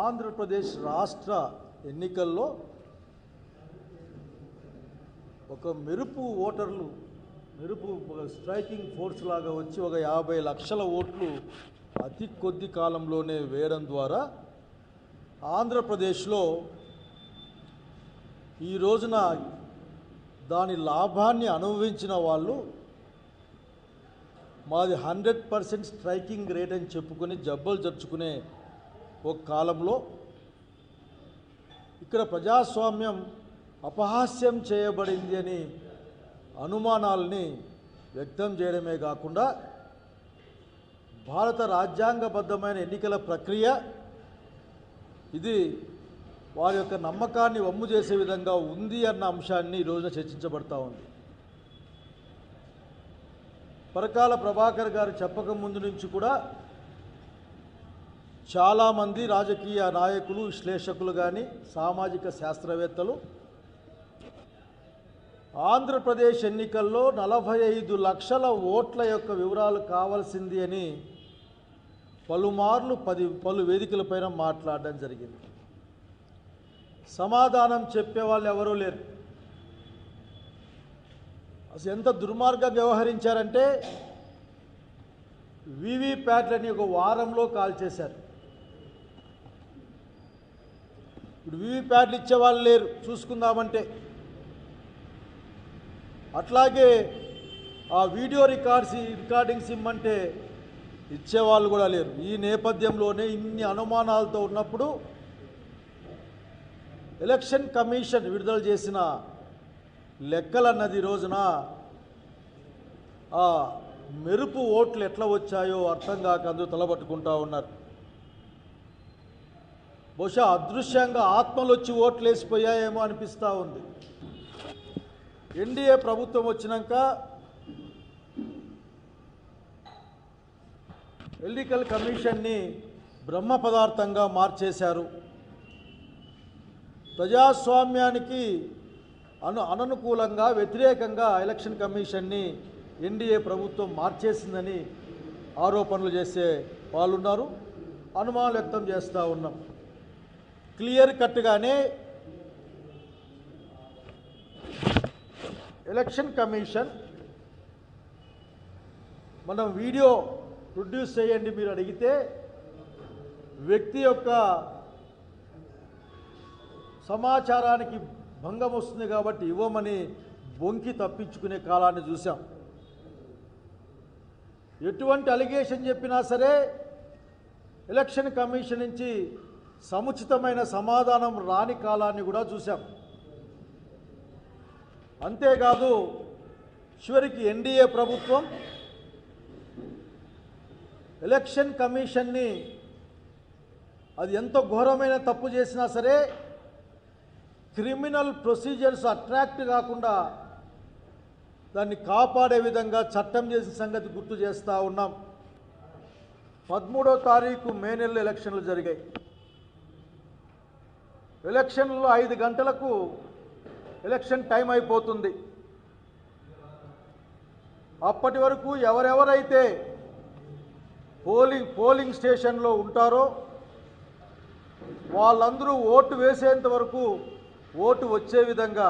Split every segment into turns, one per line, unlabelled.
ఆంధ్రప్రదేశ్ రాష్ట్ర ఎన్నికల్లో ఒక మెరుపు ఓటర్లు మెరుపు ఒక స్ట్రైకింగ్ ఫోర్స్ లాగా వచ్చి ఒక యాభై లక్షల ఓట్లు అతి కొద్ది కాలంలోనే వేయడం ద్వారా ఆంధ్రప్రదేశ్లో ఈ రోజున దాని లాభాన్ని అనుభవించిన వాళ్ళు మాది హండ్రెడ్ పర్సెంట్ స్ట్రైకింగ్ రేట్ అని చెప్పుకొని జబ్బలు జరుచుకునే ఒక కాలంలో ఇక్కడ ప్రజాస్వామ్యం అపహాస్యం చేయబడింది అని అనుమానాల్ని వ్యక్తం చేయడమే కాకుండా భారత రాజ్యాంగబద్ధమైన ఎన్నికల ప్రక్రియ ఇది వారి యొక్క నమ్మకాన్ని వమ్ము చేసే విధంగా ఉంది అన్న అంశాన్ని ఈ రోజున చర్చించబడతా ఉంది. పరకాల ప్రభాకర్ గారు చెప్పక ముందు నుంచి కూడా చాలామంది రాజకీయ నాయకులు విశ్లేషకులు కానీ సామాజిక శాస్త్రవేత్తలు ఆంధ్రప్రదేశ్ ఎన్నికల్లో నలభై ఐదు లక్షల ఓట్ల యొక్క వివరాలు కావాల్సింది అని పలుమార్లు పది పలు వేదికలపైన మాట్లాడడం జరిగింది. సమాధానం చెప్పేవాళ్ళు ఎవరూ లేరు. అసలు ఎంత దుర్మార్గం వ్యవహరించారంటే వీవీప్యాట్లని ఒక వారంలో కాల్ చేశారు ఇప్పుడు వీవీప్యాట్లు ఇచ్చేవాళ్ళు లేరు చూసుకుందామంటే. అట్లాగే ఆ వీడియో రికార్డ్స్ రికార్డింగ్స్ ఇమ్మంటే ఇచ్చేవాళ్ళు కూడా లేరు. ఈ నేపథ్యంలోనే ఇన్ని అనుమానాలతో ఉన్నప్పుడు ఎలక్షన్ కమిషన్ విడుదల చేసిన లెక్కలన్నది రోజున ఆ మెరుపు ఓట్లు ఎట్లా వచ్చాయో అర్థం కాక అందరూ తలబట్టుకుంటా ఉన్నారు. బహుశా అదృశ్యంగా ఆత్మలు వచ్చి ఓట్లు వేసిపోయాయేమో అనిపిస్తూ ఉంది. ఎన్డీఏ ప్రభుత్వం వచ్చినాక ఎన్నికల కమిషన్ని బ్రహ్మ పదార్థంగా మార్చేశారు. ప్రజాస్వామ్యానికి అను అననుకూలంగా వ్యతిరేకంగా ఎలక్షన్ కమిషన్ని ఎన్డీఏ ప్రభుత్వం మార్చేసిందని ఆరోపణలు చేసే వాళ్ళు ఉన్నారు వ్యక్తం చేస్తూ ఉన్నాం. క్లియర్ కట్గానే ఎలక్షన్ కమిషన్ మనం వీడియో ప్రొడ్యూస్ చేయండి మీరు అడిగితే వ్యక్తి యొక్క సమాచారానికి భంగం వస్తుంది కాబట్టి ఇవ్వమని బొంకి తప్పించుకునే కాలాన్ని చూసాం ఎటువంటి అలిగేషన్ చెప్పినా సరే ఎలక్షన్ కమిషన్ నుంచి సముచితమైన సమాధానం రాని కాలాన్ని కూడా చూశాం. అంతేకాదు చివరికి ఎన్డీఏ ప్రభుత్వం ఎలక్షన్ కమిషన్ని అది ఎంత ఘోరమైన తప్పు చేసినా సరే క్రిమినల్ ప్రొసీజర్స్ అట్రాక్ట్ కాకుండా దాన్ని కాపాడే విధంగా చట్టం చేసిన సంగతి గుర్తు చేస్తూ ఉన్నాం. పదమూడో తారీఖు మే నెలలో ఎలక్షన్లు జరిగాయి. ఎలక్షన్లో ఐదు గంటలకు ఎలక్షన్ టైం అయిపోతుంది. అప్పటి వరకు ఎవరెవరైతే పోలింగ్ పోలింగ్ స్టేషన్లో ఉంటారో వాళ్ళందరూ ఓటు వేసేంత వరకు ఓటు వచ్చే విధంగా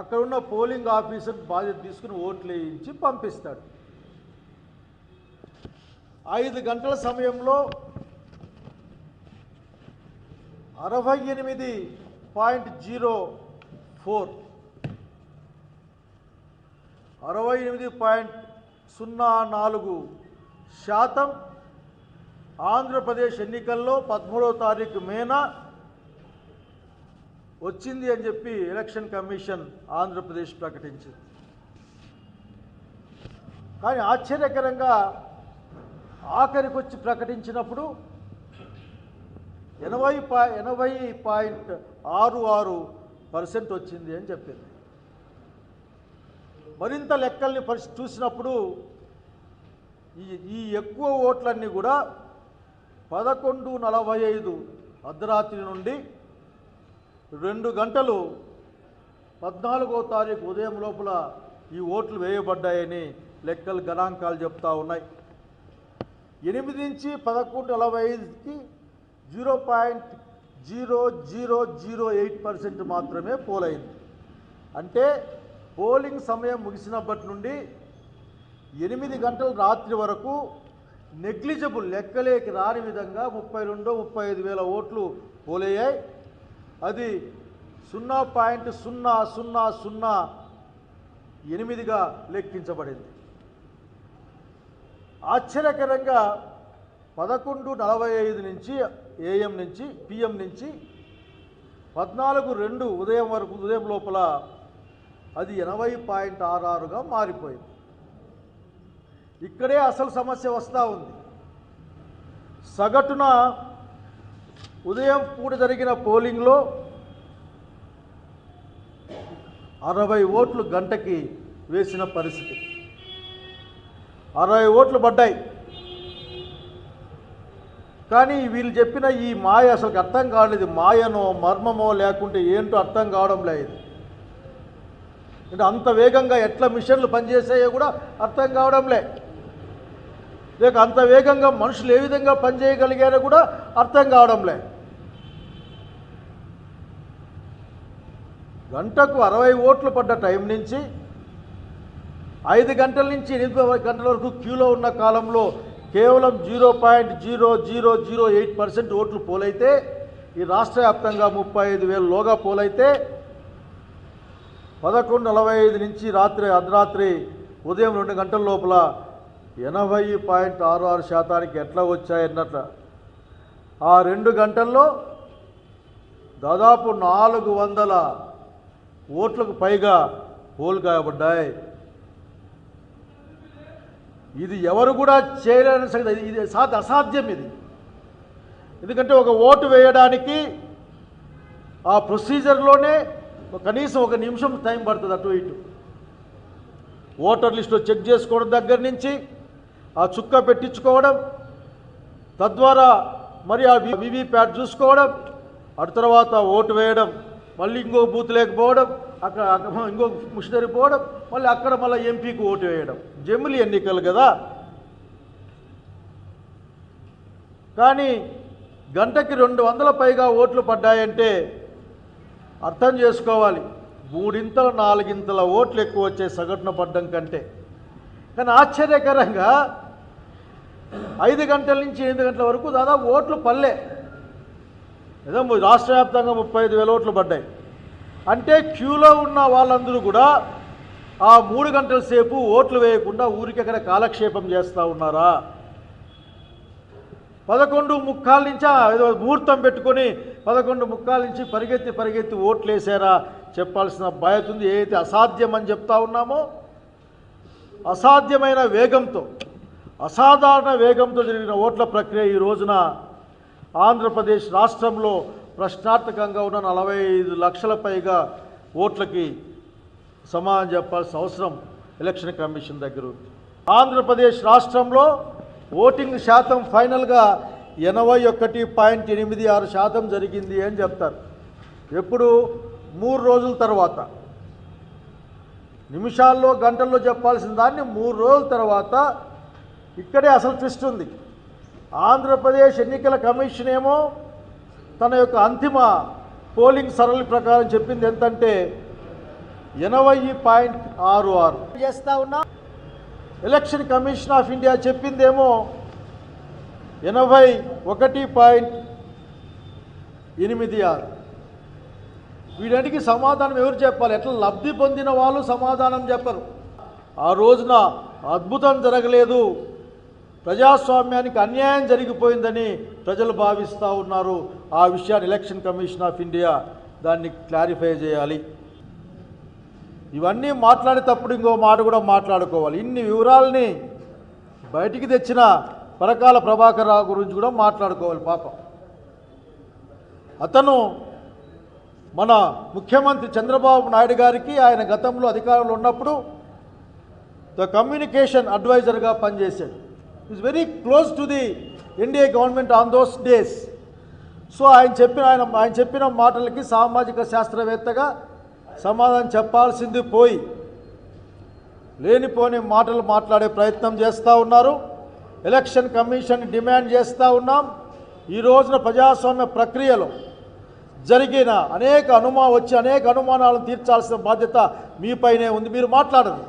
అక్కడున్న పోలింగ్ ఆఫీసర్ బాధ్యత తీసుకుని ఓట్లు వేయించి పంపిస్తాడు. ఐదు గంటల సమయంలో అరవై ఎనిమిది పాయింట్ జీరో ఫోర్. అరవై ఎనిమిది పాయింట్ సున్నా నాలుగు శాతం ఆంధ్రప్రదేశ్ ఎన్నికల్లో పదమూడవ తారీఖు మేన వచ్చింది అని చెప్పి ఎలక్షన్ కమిషన్ ఆంధ్రప్రదేశ్ ప్రకటించింది. కానీ ఆశ్చర్యకరంగా ఆఖరికొచ్చి ప్రకటించినప్పుడు ఎనభై పా ఎనభై పాయింట్ ఆరు ఆరు పర్సెంట్ వచ్చింది అని చెప్పింది. మరింత లెక్కల్ని పరిస్థితి చూసినప్పుడు ఈ ఈ ఎక్కువ ఓట్లన్నీ కూడా పదకొండు నలభై ఐదు అర్ధరాత్రి నుండి రెండు గంటలు పద్నాలుగో తారీఖు ఉదయం లోపల ఈ ఓట్లు వేయబడ్డాయని లెక్కలు గణాంకాలు చెప్తా ఉన్నాయి. ఎనిమిది నుంచి పదకొండు నలభై ఐదుకి zero point zero zero zero eight percent మాత్రమే పోలైంది. అంటే పోలింగ్ సమయం ముగిసినప్పటి నుండి ఎనిమిది గంటల రాత్రి వరకు నెగ్లిజబుల్ లెక్కలేకి రాని విధంగా ముప్పై రెండు ముప్పై ఐదు వేల ఓట్లు పోలయ్యాయి. అది సున్నా పాయింట్ సున్నా సున్నా సున్నా ఎనిమిదిగా లెక్కించబడింది. ఆశ్చర్యకరంగా పదకొండు నలభై ఐదు నుంచి ఏఎం నుంచి పిఎం నుంచి పద్నాలుగు రెండు ఉదయం వరకు ఉదయం లోపల అది ఎనభై పాయింట్ ఆరు ఆరుగా మారిపోయింది. ఇక్కడే అసలు సమస్య వస్తూ ఉంది. సగటున ఉదయం పూట జరిగిన పోలింగ్లో అరవై ఓట్లు గంటకి వేసిన పరిస్థితి. అరవై ఓట్లు పడ్డాయి. కానీ వీళ్ళు చెప్పిన ఈ మాయ అసలు అర్థం కాలేదు. మాయనో మర్మమో లేకుంటే ఏంటో అర్థం కావడం లేదు. అంటే అంత వేగంగా ఎట్లా మిషన్లు పనిచేసాయో కూడా అర్థం కావడంలే లేక అంత వేగంగా మనుషులు ఏ విధంగా పనిచేయగలిగారో కూడా అర్థం కావడంలే గంటకు అరవై ఓట్లు పడ్డ టైం నుంచి ఐదు గంటల నుంచి ఎనిమిది గంటల వరకు క్యూలో ఉన్న కాలంలో కేవలం zero point zero zero zero eight percent ఓట్లు పోలైతే ఈ రాష్ట్ర వ్యాప్తంగా ముప్పై ఐదు వేలు లోగా పోలైతే పదకొండు నలభై ఐదు నుంచి రాత్రి అర్ధరాత్రి ఉదయం రెండు గంటల లోపల ఎనభై పాయింట్ ఆరు ఆరు శాతానికి ఎట్లా వచ్చాయన్నట్ల. ఆ రెండు గంటల్లో దాదాపు నాలుగు వందల ఓట్లకు పైగా పోలు కాయబడ్డాయి. ఇది ఎవరు కూడా చేయలేని సంగతి. ఇది- సాధ అసాధ్యం ఇది. ఎందుకంటే ఒక ఓటు వేయడానికి ఆ ప్రొసీజర్లోనే కనీసం ఒక నిమిషం టైం పడుతుంది అటు ఇటు. ఓటర్ లిస్టులో చెక్ చేసుకోవడం దగ్గర నుంచి ఆ చుక్క పెట్టించుకోవడం తద్వారా మరి ఆ వివి ప్యాడ్ చూసుకోవడం అటు తర్వాత ఓటు వేయడం మళ్ళీ ఇంకో బూత్ లేకపోవడం అక్కడ ఇంకో ముషిదరి పోవడం మళ్ళీ అక్కడ మళ్ళీ ఎంపీకి ఓటు వేయడం. జమిలి ఎన్నికలు కదా. కానీ గంటకి రెండు వందల పైగా ఓట్లు పడ్డాయంటే అర్థం చేసుకోవాలి. మూడింతల నాలుగింతల ఓట్లు ఎక్కువ వచ్చే సగటున పడ్డం కంటే. కానీ ఆశ్చర్యకరంగా ఐదు గంటల నుంచి ఎనిమిది గంటల వరకు దాదాపు ఓట్లు పల్లె. ఏదో రాష్ట్ర వ్యాప్తంగా ముప్పై ఐదు వేల ఓట్లు పడ్డాయి. అంటే క్యూలో ఉన్న వాళ్ళందరూ కూడా ఆ మూడు గంటల సేపు ఓట్లు వేయకుండా ఊరికెక్కడ కాలక్షేపం చేస్తూ ఉన్నారా? పదకొండు ముక్కాల నుంచి ఏదో ముహూర్తం పెట్టుకొని పదకొండు ముక్కాల నుంచి పరిగెత్తి పరిగెత్తి ఓట్లు వేసారా? చెప్పాల్సిన బాధ్యత ఉంది. ఏదైతే అసాధ్యం అని చెప్తా ఉన్నామో అసాధ్యమైన వేగంతో అసాధారణ వేగంతో జరిగిన ఓట్ల ప్రక్రియ ఈ రోజున ఆంధ్రప్రదేశ్ రాష్ట్రంలో ప్రశ్నార్థకంగా ఉన్న నలభై ఐదు లక్షల పైగా ఓట్లకి సమాధానం చెప్పాల్సిన అవసరం ఎలక్షన్ కమిషన్ దగ్గర ఉంది. ఆంధ్రప్రదేశ్ రాష్ట్రంలో ఓటింగ్ శాతం ఫైనల్గా ఎనభై ఒకటి పాయింట్ ఎనిమిది ఆరు శాతం జరిగింది అని చెప్తారు. ఎప్పుడు? మూడు రోజుల తర్వాత. నిమిషాల్లో గంటల్లో చెప్పాల్సిన దాన్ని మూడు రోజుల తర్వాత ఇక్కడే అసలు ట్విస్ట్ ఉంది. ఆంధ్రప్రదేశ్ ఎన్నికల కమిషన్ ఏమో తన యొక్క అంతిమ పోలింగ్ సరళి ప్రకారం చెప్పింది ఎంతంటే ఎనభై పాయింట్ ఆరు ఆరు.
చేస్తా ఉన్నా.
ఎలక్షన్ కమిషన్ ఆఫ్ ఇండియా చెప్పిందేమో ఎనభై ఒకటి పాయింట్ ఎనిమిది ఆరు. వీటన్నిటికీ సమాధానం ఎవరు చెప్పాలి? ఎట్లా లబ్ధి పొందిన వాళ్ళు సమాధానం చెప్పరు. ఆ రోజున అద్భుతం జరగలేదు. ప్రజాస్వామ్యానికి అన్యాయం జరిగిపోయిందని ప్రజలు భావిస్తూ ఉన్నారు. ఆ విషయాన్ని ఎలక్షన్ కమిషన్ ఆఫ్ ఇండియా దాన్ని క్లారిఫై చేయాలి. ఇవన్నీ మాట్లాడేటప్పుడు ఇంకో మాట కూడా మాట్లాడుకోవాలి. ఇన్ని వివరాలని బయటికి తెచ్చిన పరకాల ప్రభాకర్ రావు గురించి కూడా మాట్లాడుకోవాలి పాపం. అతను మన ముఖ్యమంత్రి చంద్రబాబు నాయుడు గారికి ఆయన గతంలో అధికారంలో ఉన్నప్పుడు ద కమ్యూనికేషన్ అడ్వైజర్గా పనిచేశాడు. Is very close to the NDA government on those days so ఆయన చెప్పిన ఆయన ఆయన చెప్పిన మాటలకి సామాజిక శాస్త్రవేత్తగా సమాధానం చెప్పాల్సింది పోయి లేనిపోని మాటలు మాట్లాడే ప్రయత్నం చేస్తూ ఉన్నారు. ఎలక్షన్ కమిషన్ డిమాండ్ చేస్తూ ఉన్నాం. ఈ రోజున ప్రజాస్వామ్య ప్రక్రియలో జరిగిన అనేక అనుమా వచ్చి అనేక అనుమానాలను తీర్చాల్సిన బాధ్యత మీపైనే ఉంది. మీరు మాట్లాడరు.